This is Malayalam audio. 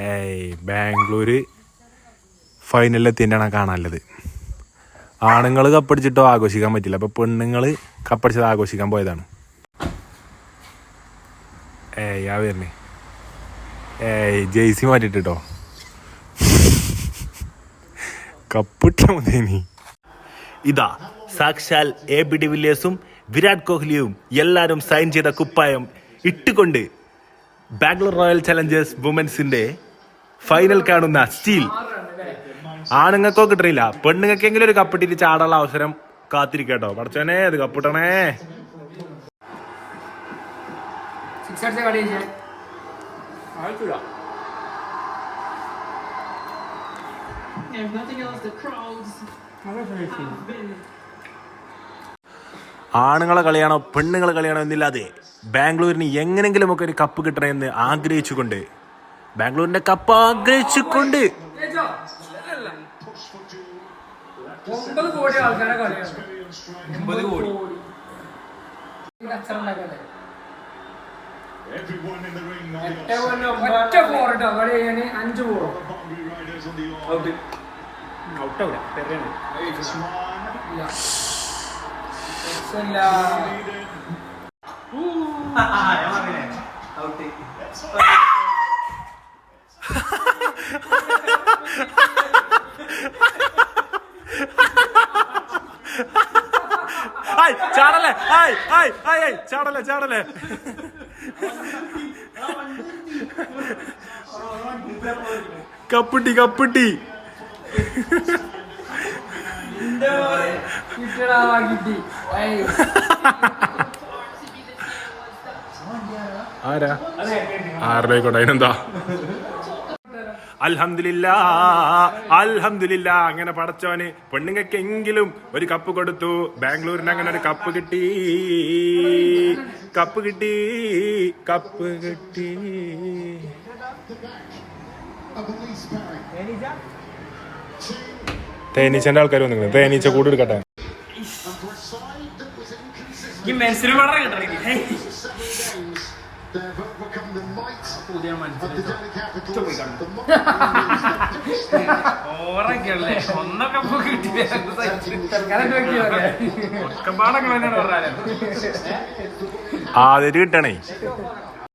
ഏയ് ബാംഗ്ലൂര് ഫൈനലിലെത്തിന്റെയാണ് കാണാനുള്ളത്. ആണുങ്ങൾ കപ്പടിച്ചിട്ടോ ആഘോഷിക്കാൻ പറ്റില്ല. അപ്പോൾ പെണ്ണുങ്ങൾ കപ്പടിച്ചത് ആഘോഷിക്കാൻ പോയതാണ്. ഏയ് ആ വരണേ ഏയ് ജെയ്സി മാറ്റിട്ടോ കപ്പിട്ട മതി ഇതാ സാക്ഷാൽ എ ബി ഡിവില്ലിയേഴ്സും വിരാട് കോഹ്ലിയും എല്ലാവരും സൈൻ ചെയ്ത കുപ്പായം ഇട്ടുകൊണ്ട് ബാംഗ്ലൂർ റോയൽ ചലഞ്ചേഴ്സ് വുമൻസിന്റെ ഫൈനൽ കാണുന്ന സ്റ്റീൽ. ആണുങ്ങൾക്കോ കിട്ടണില്ല. പെണ്ണുങ്ങൾക്കെങ്കിലും ഒരു കപ്പിട്ടിട്ട് ചാടാനുള്ള അവസരം കാത്തിരിക്കട്ടോ. പഠിച്ചോനെ അത് കപ്പിട്ടണേ If nothing else, the crowds have been ആണുങ്ങളെ കളിയാണോ പെണ്ണുങ്ങളെ കളിയാണോ എന്നില്ലാതെ ബാംഗ്ലൂരിന് എങ്ങനെങ്കിലും ഒക്കെ ഒരു കപ്പ് കിട്ടണമെന്ന് ആഗ്രഹിച്ചുകൊണ്ട് ബാംഗ്ലൂരിന്റെ കപ്പ് ആഗ്രഹിച്ചുകൊണ്ട്. അഞ്ച് ഹായ് ചാടല്ലേ? ഹായ് ഹായ് ഹായ് ഹായ് ചാടല്ലേ ചാടല്ലേ? കപ്പിട്ടി കപ്പിട്ടി. കിട്ടടാ കിട്ടി. ആരാ? ആരുടെ ആയിക്കോട്ടെ അതിനെന്താ? അൽഹംദുലില്ലാ അങ്ങനെ പടച്ചോന് പെണ്ണുങ്ങൾക്കെങ്കിലും ഒരു കപ്പ് കൊടുത്തു. ബാംഗ്ലൂരിന് അങ്ങനെ ഒരു കപ്പ് കിട്ടി. കപ്പ് കിട്ടി. കപ്പ് കിട്ടി. തേനീച്ചന്റെ ആൾക്കാർ വന്നിട്ടുണ്ട് തേനീച്ച കൂടെ എടുക്കട്ടെ. ഈ മെൻസിന് വളരെ കിട്ടണേ ഓറൊക്കെയല്ലേ ഒന്നൊക്കെ കിട്ടിയില്ല. തൽക്കാലം ആദ്യം കിട്ടണേ.